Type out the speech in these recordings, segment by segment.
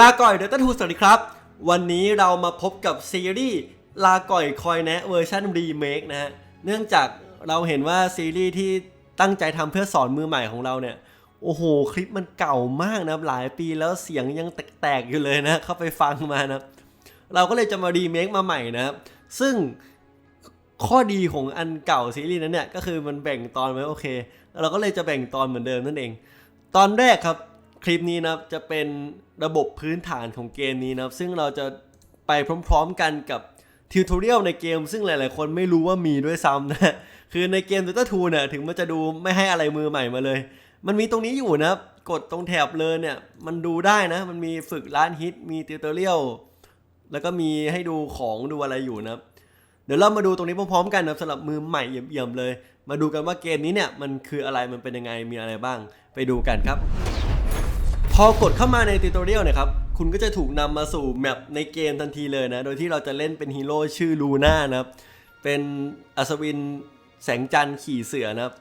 ลาก่อยเดลต้าทูสวัสดีครับ วันนี้เรามาพบกับซีรีส์ลาก่อยคอยแนะเวอร์ชันรีเมคนะฮะ เนื่องจากเราเห็นว่าซีรีส์ที่ตั้งใจทำเพื่อสอนมือใหม่ของเราเนี่ย โอ้โห คลิปมันเก่ามากนะหลายปีแล้วเสียงยังแตกๆอยู่เลยนะ เข้าไปฟังมานะ เราก็เลยจะมารีเมคมาใหม่นะครับ ซึ่งข้อดีของอันเก่าซีรีส์นั้นเนี่ย ก็คือมันแบ่งตอนไว้โอเค เราก็เลยจะแบ่งตอนเหมือนเดิมนั่นเอง ตอนแรกครับคลิปนี้นะจะเป็น ระบบพื้นฐานของเกมนี้นะครับ ซึ่งเราจะไปพร้อมๆกันกับทิวทอเรียลในเกม ซึ่งหลายๆ คนไม่รู้ว่ามีด้วยซ้ำนะ คือในเกม Dota 2เนี่ยถึงมันจะดูไม่ให้อะไรมือใหม่มาเลย มันมีตรงนี้อยู่นะกดตรงแถบเลยเนี่ยมันดูได้นะ มันมีฝึกร้านฮิตมีทิวทอเรียลแล้วก็มีให้ดูของดูอะไรอยู่นะเดี๋ยวเรามาดูตรงนี้พร้อมๆกันนะสำหรับมือใหม่เยี่ยมๆเลย มาดูกันว่าเกมนี้เนี่ยมันคืออะไรมันเป็นยังไงมีอะไรบ้าง ไปดูกันครับ พอกดเข้ามาในติวตอเรียลเนี่ยครับ คุณก็จะถูกนำมาสู่แมปในเกมทันทีเลยนะ โดยที่เราจะเล่นเป็นฮีโร่ชื่อลูน่านะครับ เป็นอัศวินแสงจันทร์ขี่เสือนะครับ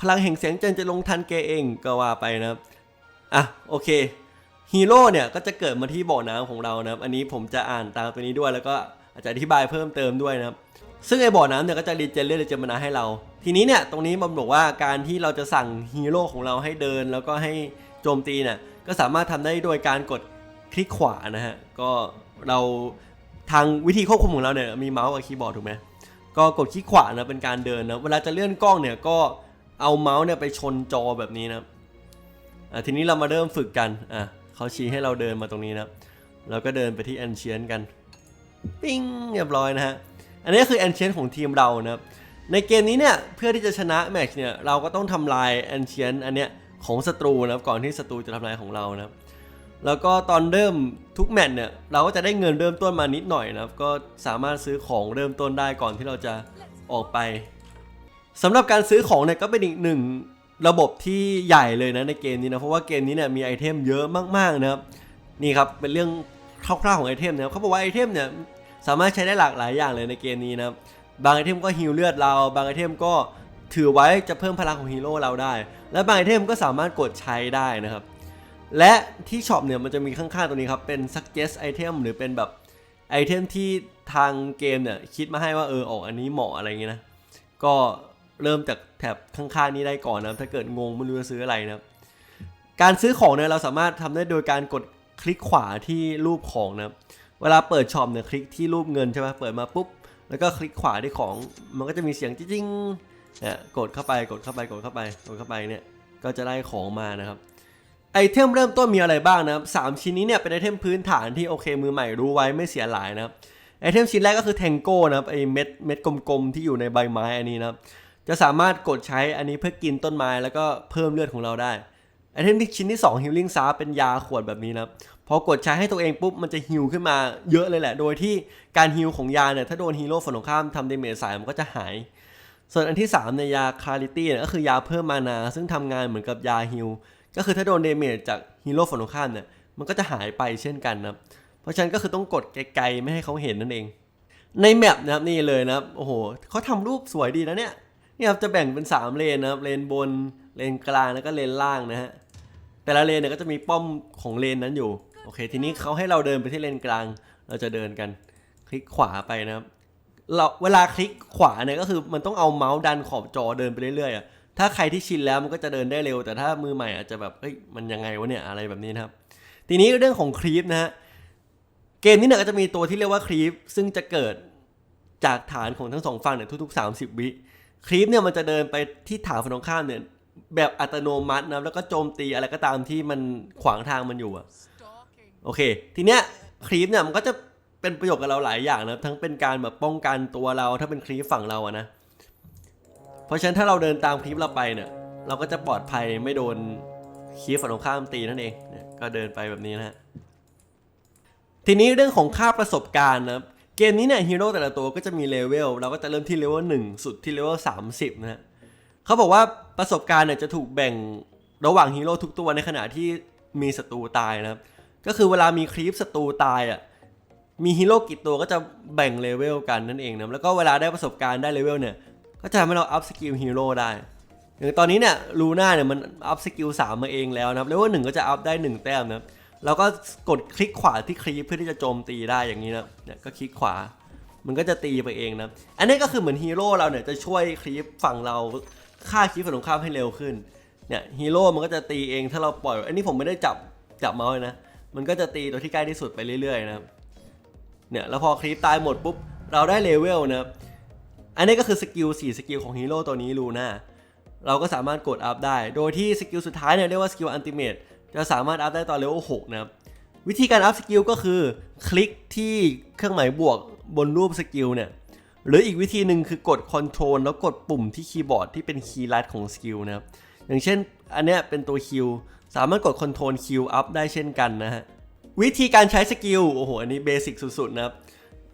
พลังแห่งแสงจันทร์จะลงทันแกเองก็ว่าไปนะครับ อะโอเคฮีโร่เนี่ยก็จะเกิดมาที่บ่อน้ำของเรานะครับ อันนี้ผมจะอ่านตามตัวนี้ด้วยแล้วก็อาจจะอธิบายเพิ่มเติมด้วยนะครับ ซึ่งไอ้บ่อน้ำเนี่ยก็จะรีเจนเลือดรีเจนมานาให้เรา ทีนี้เนี่ยตรงนี้มันบอกว่าการที่เราจะสั่งฮีโร่ของเราให้เดิน แล้วก็ให้โจมตีเนี่ย ก็สามารถทำได้โดยการกดคลิกขวานะฮะ ก็เราทางวิธีควบคุมของเราเนี่ยมีเมาส์กับคีย์บอร์ดถูกไหมก็กดคลิกขวานะเป็นการเดินนะเวลาจะเลื่อนกล้องเนี่ยก็เอาเมาส์เนี่ยไปชนจอแบบนี้นะอะทีนี้เรามาเริ่มฝึกกันอะเขาชี้ให้เราเดินมาตรงนี้นะเราก็เดินไปที่แอนเชียนกันปิ้งเรียบร้อยนะฮะอันนี้ก็คือแอนเชียนของทีมเรานะครับในเกมนี้เนี่ยเพื่อที่จะชนะแมตช์เนี่ยเราก็ต้องทำลายแอนเชียนอันเนี้ย ของศัตรูนะครับก่อนที่ศัตรูจะทำลายของเรานะครับแล้วก็ตอนเริ่มทุกแมตช์เนี่ยเราก็จะได้เงินเริ่มต้นมานิดหน่อยนะครับ ก็สามารถซื้อของเริ่มต้นได้ก่อนที่เราจะออกไปสำหรับการซื้อของเนี่ยก็เป็นอีกหนึ่งระบบที่ใหญ่เลยนะในเกมนี้นะเพราะว่าเกมนี้เนี่ยมีไอเทมเยอะมากๆนะครับนี่ครับเป็นเรื่องคร่าวๆของไอเทมนะครับเขาบอกว่าไอเทมเนี่ยสามารถใช้ได้หลากหลายอย่างเลยในเกมนี้นะครับบางไอเทมก็ฮิลเลือดเรา บางไอเทมก็ถือไว้จะเพิ่มพลังของฮีโร่เราได้ และบางไอเทมก็สามารถกดใช้ได้นะครับ และที่ช็อปเนี่ยมันจะมีข้างๆตรงนี้ครับ เป็น suggest item หรือเป็นแบบไอเทมที่ทางเกมเนี่ยคิดมาให้ว่าเออออกอันนี้เหมาะอะไรเงี้ยนะ ก็เริ่มจากแถบข้างๆนี้ได้ก่อนนะถ้าเกิดงงไม่รู้จะซื้ออะไรนะครับ การซื้อของเนี่ยเราสามารถทำได้โดยการกดคลิกขวาที่รูปของนะครับเวลาเปิดช็อปเนี่ยคลิกที่รูปเงินใช่ไหมเปิดมาปุ๊บแล้วก็คลิกขวาที่ของมันก็จะมีเสียงจิ้งๆ เนี่ยกดเข้าไปกดเข้าไปกดเข้าไปกดเข้าไปเนี่ยก็จะได้ของมานะครับไอเทมเริ่มต้นมีอะไรบ้างนะครับสามชิ้นนี้เนี่ยเป็นไอเทมพื้นฐานที่โอเคมือใหม่รู้ไว้ไม่เสียหลายนะครับไอเทมชิ้นแรกก็คือแทงโก้นะครับไอเม็ดเม็ดกลมๆที่อยู่ในใบไม้อันนี้นะครับจะสามารถกดใช้อันนี้เพื่อกินต้นไม้แล้วก็เพิ่มเลือดของเราได้ไอเทมที่ชิ้นที่2 Healing s a เป็นยาขวดแบบนี้นะครับพอกดใช้ให้ตัวเองปุ๊บมันจะฮิลขึ้นมาเยอะเลยแหละ โดยที่การฮิลของยาเนี่ยถ้าโดนฮีโร่ฝั่งตรงข้ามทำเดเมจใส่มันก็จะหาย ส่วนอันที่3ในยยาคาริตี้เนี่ยก็คือยาเพิ่มมานา ซึ่งทำงานเหมือนกับยาฮิลก็คือถ้าโดนเดเมจจากฮีโร่ฝั่งตรงข้ามเนี่ยมันก็จะหายไปเช่นกันนะครับเพราะฉะนั้นก็คือต้องกดไกลๆไม่ให้เขาเห็นนั่นเอง ในแมปนะครับนี่เลยนะครับโอ้โหเขาทำรูปสวยดีนะเนี่ยนี่ครับจะแบ่งเป็น 3 เลนนะครับเลนบนเลนกลางแล้วก็เลนล่างนะฮะแต่ละเลนเนี่ยก็จะมีป้อมของเลนนั้นอยู่โอเค ทีนี้เขาให้เราเดินไปที่เลนกลาง เราจะเดินกัน คลิกขวาไปนะครับ เราเวลาคลิกขวาเนี่ยก็คือมันต้องเอาเมาส์ดันขอบจอเดินไปเรื่อยๆอะถ้าใครที่ชินแล้วมันก็จะเดินได้เร็ว แต่ถ้ามือใหม่อาจจะแบบเฮ้ยมันยังไงวะเนี่ยอะไรแบบนี้นะครับ ทีนี้เรื่องของคลีปนะฮะเกมนี้เนี่ยก็จะมีตัวที่เรียกว่าคลีปซึ่งจะเกิดจากฐานของทั้งสองฝั่งเนี่ยทุก ๆ 30 วิคลีปเนี่ยมันจะเดินไปที่ฐานฝั่งตรงข้ามเนี่ยแบบอัตโนมัตินะแล้วก็โจมตีอะไรก็ตามที่มันขวางทางมันอยู่อะโอเค ทีเนี้ยคลีปเนี่ยมันก็จะ เป็นประโยชน์กับเราหลายอย่างนะทั้งเป็นการแบบป้องกันตัวเราถ้าเป็นคลีปฝั่งเราอะนะ เพราะฉะนั้นถ้าเราเดินตามคลิปเราไปเนี่ย เราก็จะปลอดภัยไม่โดนคลิปฝั่งตรงข้ามตีนั่นเองเก็เดินไปแบบนี้นะฮะทีนี้เรื่องของค่าประสบการณ์นะครับเกมนี้เนี่ยฮีโร่แต่ละตัวก็จะมีเลเวลเราก็จะเริ่มที่เลเวลหนึ่งสุดที่เลเวลสามสิบนะฮะเขาบอกว่าประสบการณ์เนี่ยจะถูกแบ่งระหว่างฮีโร่ทุกตัวในขณะที่มีศัตรูตายนะครับ ก็คือเวลามีคลิปศัตรูตายอะ มีฮีโร่กี่ตัวก็จะแบ่งเลเวลกันนั่นเองนะแล้วก็เวลาได้ประสบการณ์ได้เลเวลเนี่ยก็จะทำให้เราอัพสกิลฮีโร่ได้อย่างตอนนี้เนี่ยลูน่าเนี่ยมันอัพสกิล3มาเองแล้วนะครับเลเวลหนึ่งก็จะอัพได้ 1 แต้มนะครับเราก็กดคลิกขวาที่คลีปเพื่อที่จะโจมตีได้อย่างนี้นะเนี่ยก็คลิกขวา มันก็จะตีไปเองนะอันนี้ก็คือเหมือนฮีโร่เราเนี่ยจะช่วยคลิปฝั่งเราฆ่าคลิปฝั่งตรงข้ามให้เร็วขึ้นเนี่ยฮีโร่มันก็จะตีเองถ้าเราปล่อย อันนี้ผมไม่ได้จับจับเมาส์นะมันก็จะตีตัวที่ใกล้ที่สุดไปเรื่อยๆนะครับ เนี่ยแล้วพอคลิปตายหมดปุ๊บเราได้เลเวลนะครับอันนี้ก็คือสกิล4สกิลของฮีโร่ตัวนี้ลูน่าเราก็สามารถกดอัพได้ โดยที่สกิลสุดท้ายเนี่ยเรียกว่าสกิลอันติเมตจะสามารถอัพได้ตอนเลเวล6นะครับวิธีการอัพสกิลก็คือคลิกที่เครื่องหมายบวกบนรูปสกิลเนี่ยหรืออีกวิธีหนึ่งคือกด Ctrl แล้วกดปุ่มที่คีย์บอร์ดที่เป็นคีย์ลัดของสกิลนะครับอย่างเช่นอันเนี้ยเป็นตัวคิวสามารถกด Ctrl Q up ได้เช่นกันนะฮะ วิธีการใช้สกิลโอ้โหอันนี้เบสิกสุดๆนะครับ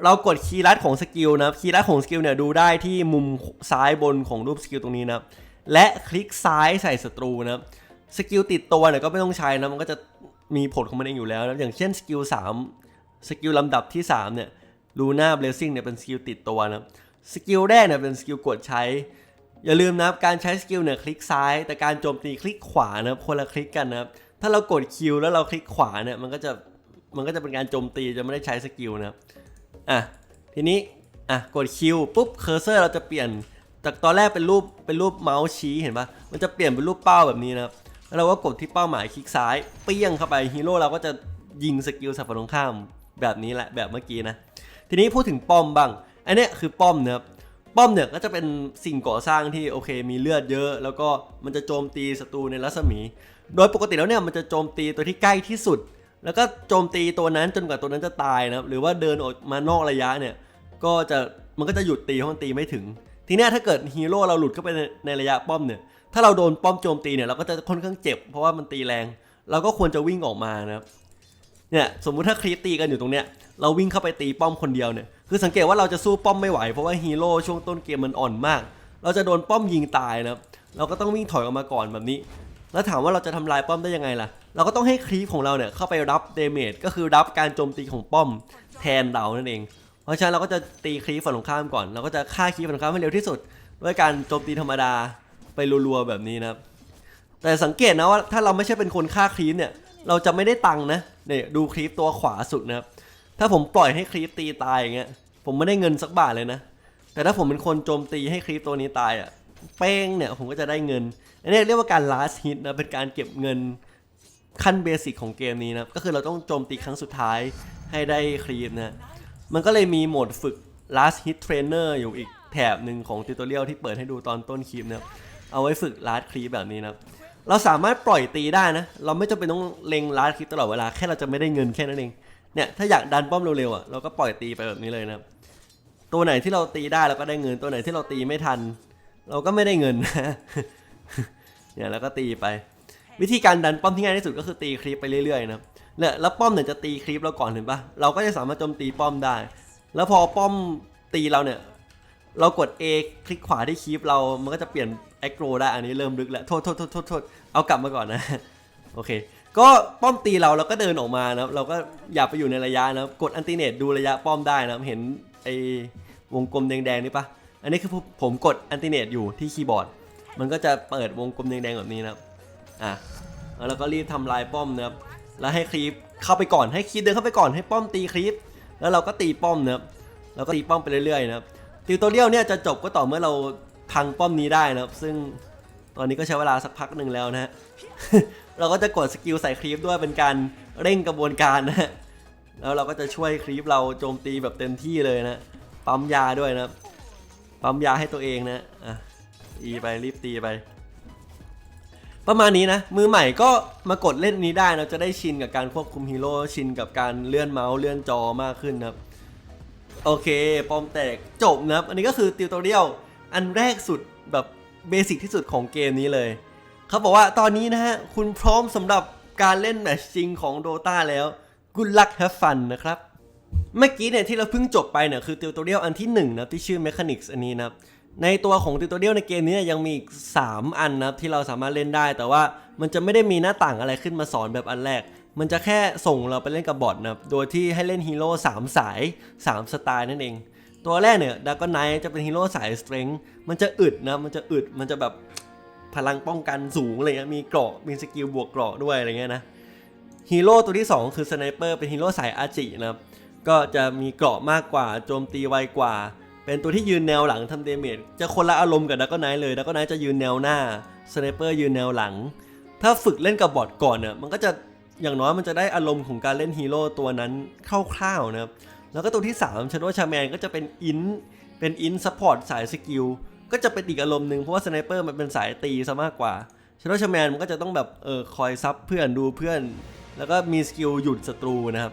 เรากดคีย์ลัดของสกิลนะครับคีย์ลัดของสกิลเนี่ยดูได้ที่มุมซ้ายบนของรูปสกิลตรงนี้นะครับและคลิกซ้ายใส่ศัตรูนะครับสกิลติดตัวเนี่ยก็ไม่ต้องใช้นะมันก็จะมีผลของมันเองอยู่แล้วนะอย่างเช่นสกิล3สกิลลำดับที่3เนี่ยลูน่าเบลซิ่งเนี่ยเป็นสกิลติดตัวนะครับสกิลแรกเนี่ยเป็นสกิลกดใช้ อย่าลืมนะครับการใช้สกิลเนี่ยคลิกซ้าย แต่การโจมตีคลิกขวานะครับคนละคลิกกันนะครับถ้าเรากดคิวแล้วเราคลิกขวาเนี่ยมันก็จะ มันก็จะเป็นการโจมตีจะไม่ได้ใช้สกิลนะครับอะทีนี้อะกดคิวปุ๊บเคอร์เซอร์เราจะเปลี่ยนจากตอนแรกเป็นรูปเป็นรูปเมาส์ชี้เห็นปะมันจะเปลี่ยนเป็นรูปเป้าแบบนี้นะครับแล้วเราก็กดที่เป้าหมายคลิกซ้ายเปี้ยงเข้าไปฮีโร่เราก็จะยิงสกิลสับฝั่งตรงข้ามแบบนี้แหละแบบเมื่อกี้นะทีนี้พูดถึงป้อมบ้างอันเนี้ยคือป้อมนะครับป้อมเนี่ยก็จะเป็นสิ่งก่อสร้างที่โอเคมีเลือดเยอะ แล้วก็มันจะโจมตีศัตรูในรัศมี โดยปกติแล้วเนี่ยมันจะโจมตีตัวที่ใกล้ที่สุด แล้วก็โจมตีตัวนั้นจนกว่าตัวนั้นจะตายนะครับหรือว่าเดินออกมานอกระยะเนี่ยก็จะมันก็จะหยุดตีเพราะมันตีไม่ถึง ทีนี้ถ้าเกิดฮีโร่เราหลุดเข้าไปในในระยะป้อมเนี่ยถ้าเราโดนป้อมโจมตีเนี่ยเราก็จะค่อนข้างเจ็บ เพราะว่ามันตีแรง เราก็ควรจะวิ่งออกมานะครับเนี่ยสมมุติถ้าครีปตีกันอยู่ตรงเนี้ยเราวิ่งเข้าไปตีป้อมคนเดียวเนี่ยคือสังเกตว่าเราจะสู้ป้อมไม่ไหวเพราะว่าฮีโร่ช่วงต้นเกมมันอ่อนมาก เราจะโดนป้อมยิงตายนะครับเราก็ต้องวิ่งถอยออกมาก่อนแบบนี้ แล้วถามว่าเราจะทำลายป้อมได้ยังไงล่ะ เราก็ต้องให้ครีปของเราเนี่ยเข้าไปรับเดเมจก็คือรับการโจมตีของป้อมแทนเรานั่นเอง เพราะฉะนั้นเราก็จะตีครีปฝั่งตรงข้ามก่อน เราก็จะฆ่าครีปฝั่งตรงข้ามให้เร็วที่สุด ด้วยการโจมตีธรรมดาไปรัวๆแบบนี้นะครับ แต่สังเกตนะว่าถ้าเราไม่ใช่เป็นคนฆ่าครีปเนี่ย เราจะไม่ได้ตังค์นะเนี่ยดูครีปตัวขวาสุดนะครับ ถ้าผมปล่อยให้ครีปตีตายอย่างเงี้ย ผมไม่ได้เงินสักบาทเลยนะ แต่ถ้าผมเป็นคนโจมตีให้ครีปตัวนี้ตายอะ่ะ เป้งเนี่ยผมก็จะได้เงินอันนี้เรียกว่าการ last hit นะเป็นการเก็บเงินขั้นเบสิกของเกมนี้นะก็คือเราต้องโจมตีครั้งสุดท้ายให้ได้ครีปนะมันก็เลยมีโหมดฝึก last hit trainer อยู่อีกแถบหนึ่งของทิวตอเรียลที่เปิดให้ดูตอนต้นคลิปนะครับเอาไว้ฝึก last ครีแบบนี้นะครับเราสามารถปล่อยตีได้นะ เราไม่จำเป็นต้องเล็ง last คลิปตลอดเวลาแค่เราจะไม่ได้เงินแค่นั้นเองเนี่ยถ้าอยากดันป้อมเร็วๆอะเราก็ปล่อยตีไปแบบนี้เลยนะครับตัวไหนที่เราตีได้เราก็ได้เงินตัวไหนที่เราตีไม่ทัน เราก็ไม่ได้เงินเนี่ยแล้วก็ตีไป วิธีการดันป้อมที่ง่ายที่สุดก็คือตีคลิปไปเรื่อยๆนะครับเนี่ยแล้วป้อมเนี่ยจะตีคลิปเราก่อนเห็นปะเราก็จะสามารถโจมตีป้อมได้ แล้วพอป้อมตีเราเนี่ย เรากด A คลิกขวาที่คลิปเรา มันก็จะเปลี่ยนแอคโรได้ อันนี้เริ่มลึกแล้วโทษโทษโทษโทษโทษเอากลับมาก่อนนะ โอเค ก็ป้อมตีเราเราก็เดินออกมานะครับเราก็อย่าไปอยู่ในระยะนะครับกดอันติเนตดูระยะป้อมได้นะครับเห็นไอ้วงกลมแดงๆนี่ปะ อันนี้คือผมกดอันติเนตอยู่ที่คีย์บอร์ด มันก็จะเปิดวงกลมแดงๆแบบนี้นะครับ อะแล้วก็รีบทำลายป้อมนะครับ แล้วให้ครีปเข้าไปก่อน ให้ครีปเดินเข้าไปก่อน ให้ป้อมตีครีปแล้วเราก็ตีป้อมนะครับแล้วก็ตีป้อมไปเรื่อยๆนะครับ ติวตัวเรียวเนี่ยจะจบก็ต่อเมื่อเราพังป้อมนี้ได้นะครับ ซึ่งตอนนี้ก็ใช้เวลาสักพักหนึ่งแล้วนะฮะ เราก็จะกดสกิลใส่ครีปด้วยเป็นการเร่งกระบวนการนะฮะ แล้วเราก็จะช่วยครีปเราโจมตีแบบเต็มที่เลยนะ ปั๊มยาด้วยนะครับ ปั๊มยาให้ตัวเองนะอะตีไปรีบตีไป ประมาณนี้นะ มือใหม่ก็มากดเล่นนี้ได้เราจะได้ชินกับการควบคุมฮีโร่ชินกับการเลื่อนเมาส์เลื่อนจอมากขึ้นนะครับ โอเค ปอมแตกจบนะครับ อันนี้ก็คือติวตอเรียลอันแรกสุดแบบเบสิกที่สุดของเกมนี้เลย เขาบอกว่าตอนนี้นะฮะ คุณพร้อมสำหรับการเล่นแมตช์จริงของ Dota แล้ว Good luck have fun นะครับ เมื่อกี้เนี่ยที่เราเพิ่งจบไปเนี่ยคือติวตอเรียลอันที่1นะที่ชื่อ Mechanics อันนี้นะครับในตัวของติวตอเรียลในเกมนี้ยังมีอีก 3 อันนะครับที่เราสามารถเล่นได้ แต่ว่ามันจะไม่ได้มีหน้าต่างอะไรขึ้นมาสอนแบบอันแรก มันจะแค่ส่งเราไปเล่นกับบอทนะครับโดยที่ให้เล่นฮีโร่3สาย 3 สไตล์นั่นเอง ตัวแรกเนี่ยดากอนไนจะเป็นฮีโร่สายสเตร n g มันจะอึดนะมันจะอึดมันจะแบบพลังป้องกันสูงอะไรเงี้ยมีเกราะมีสกิลบวกเกราะด้วยอะไรเงี้ยนะฮีโร่ตัวที่ 2 คือสไนเปอร์เป็นฮีโร่สายอาจินะครับ ก็จะมีเกราะมากกว่าโจมตีไวกว่า เป็นตัวที่ยืนแนวหลังทำเดเมจจะคนละอารมณ์กับดักก็ไนเลยดักก็ไนจะยืนแนวหน้าสไนเปอร์ยืนแนวหลัง ถ้าฝึกเล่นกับบอทก่อนเนี่ยมันก็จะอย่างน้อยมันจะได้อารมณ์ของการเล่นฮีโร่ตัวนั้นคร่าวๆนะครับแล้วก็ตัวที่3ชันว่าชาแมนก็จะเป็นอินเป็นอินซัพพอร์ตสายสกิลก็จะเป็นอีกอารมณ์หนึ่งเพราะว่าสไนเปอร์มันเป็นสายตีซะมากกว่าชันว่าชาแมนมันก็จะต้องแบบเออคอยซับเพื่อนดูเพื่อน แล้วก็มีสกิลหยุดศัตรูนะครับ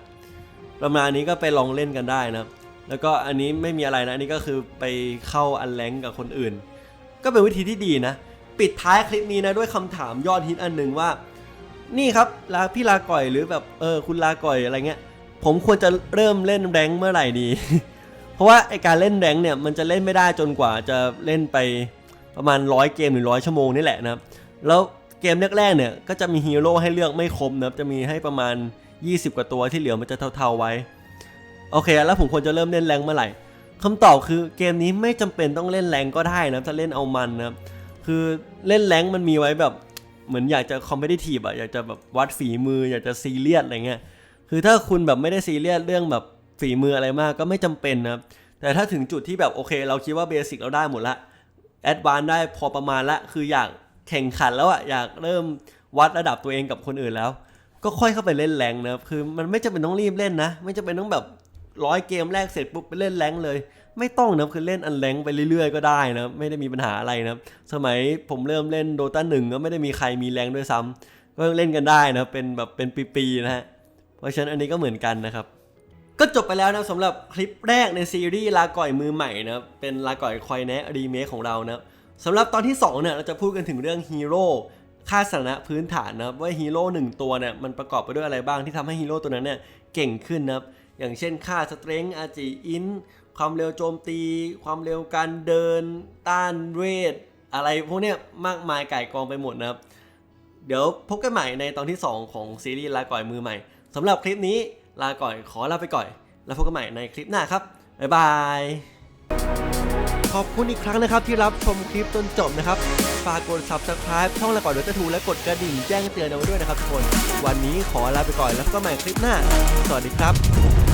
ประมาณนี้ก็ไปลองเล่นกันได้นะครับ แล้วก็อันนี้ไม่มีอะไรนะอันนี้ก็คือไปเข้าอันแรงกับคนอื่น ก็เป็นวิธีที่ดีนะ ปิดท้ายคลิปนี้นะด้วยคำถามยอดฮิตอันหนึ่งว่า นี่ครับลาพี่ลาก่อยหรือแบบเออคุณลาก่อยอะไรเงี้ย ผมควรจะเริ่มเล่นแรงเมื่อไหร่ดี เพราะว่าไอการเล่นแรงเนี่ยมันจะเล่นไม่ได้จนกว่าจะเล่นไปประมาณร้อยเกมหรือร้อยชั่วโมงนี่แหละนะครับ แล้วเกมแรกๆเนี่ยก็จะมีฮีโร่ให้เลือกไม่ครบนะครับจะมีให้ประมาณ 20 กว่าตัวที่เหลือมันจะเท่าๆไว้ โอเค แล้วผมควรจะเริ่มเล่นแรงเมื่อไหร่คำตอบคือเกมนี้ไม่จำเป็นต้องเล่นแรงก็ได้นะถ้าเล่นเอามันนะคือเล่นแรงมันมีไว้แบบเหมือนอยากจะคอมเพ t i ทีฟอะอยากจะแบบวัดฝีมือ อยากจะซีเรียสอะไรเงี้ยคือถ้าคุณแบบไม่ได้ซีเรียสเรื่องแบบฝีมืออะไรมากก็ไม่จำเป็นนะแต่ถ้าถึงจุดที่แบบโอเค เราคิดว่าเบสิกเราได้หมดละแอดวานได้พอประมาณละคืออยากแข่งขันแล้วอะอยากเริ่มวัดระดับตัวเองกับคนอื่นแล้ว ก็ค่อยเข้าไปเล่นแรงนะครับคือมันไม่จำเป็นต้องรีบเล่นนะ ไม่จำเป็นต้องแบบร้อยเกมแรกเสร็จปุ๊บไปเล่นแรงเลย ไม่ต้องนะคือเล่นอันแรงไปเรื่อยๆก็ได้นะไม่ได้มีปัญหาอะไรนะสมัยผมเริ่มเล่นโดตาหนึ่งก็ไม่ได้มีใครมีแรงด้วยซ้ำก็เล่นกันได้นะเป็นแบบเป็นปีๆนะฮะเพราะฉะนั้นอันนี้ก็เหมือนกันนะครับ ก็จบไปแล้วนะสำหรับคลิปแรกในซีรีส์ลาก่อยมือใหม่นะเป็นลาก่อยคอยแนะรีเมคของเรานะสำหรับตอนที่2เนี่ยเราจะพูดกันถึงเรื่องฮีโร่ ค่าสถานะพื้นฐานนะครับว่าฮีโร่หนึ่งตัวเนี่ยมันประกอบไปด้วยอะไรบ้างที่ทำให้ฮีโร่ตัวนั้นเนี่ยเก่งขึ้นนะครับอย่างเช่นค่าสเตรงอาจีอินความเร็วโจมตี ความเร็วการเดิน ต้านเวท อะไรพวกเนี้ยมากมายไก่กองไปหมดนะครับ เดี๋ยวพบกันใหม่ในตอนที่ 2 ของซีรีส์ลาก่อยมือใหม่สำหรับคลิปนี้ลาก่อยขอลาไปก่อย แล้วพบกันใหม่ในคลิปหน้าครับ บ๊ายบาย ขอบคุณอีกครั้งนะครับที่รับชมคลิปจนจบนะครับ ฝากกด subscribe ช่องละก่อนดรทูและกดกระดิ่งแจ้งเตือนเอาไว้ด้วยนะครับทุกคน วันนี้ขอลาไปก่อนแล้วก็ใหม่คลิปหน้า สวัสดีครับ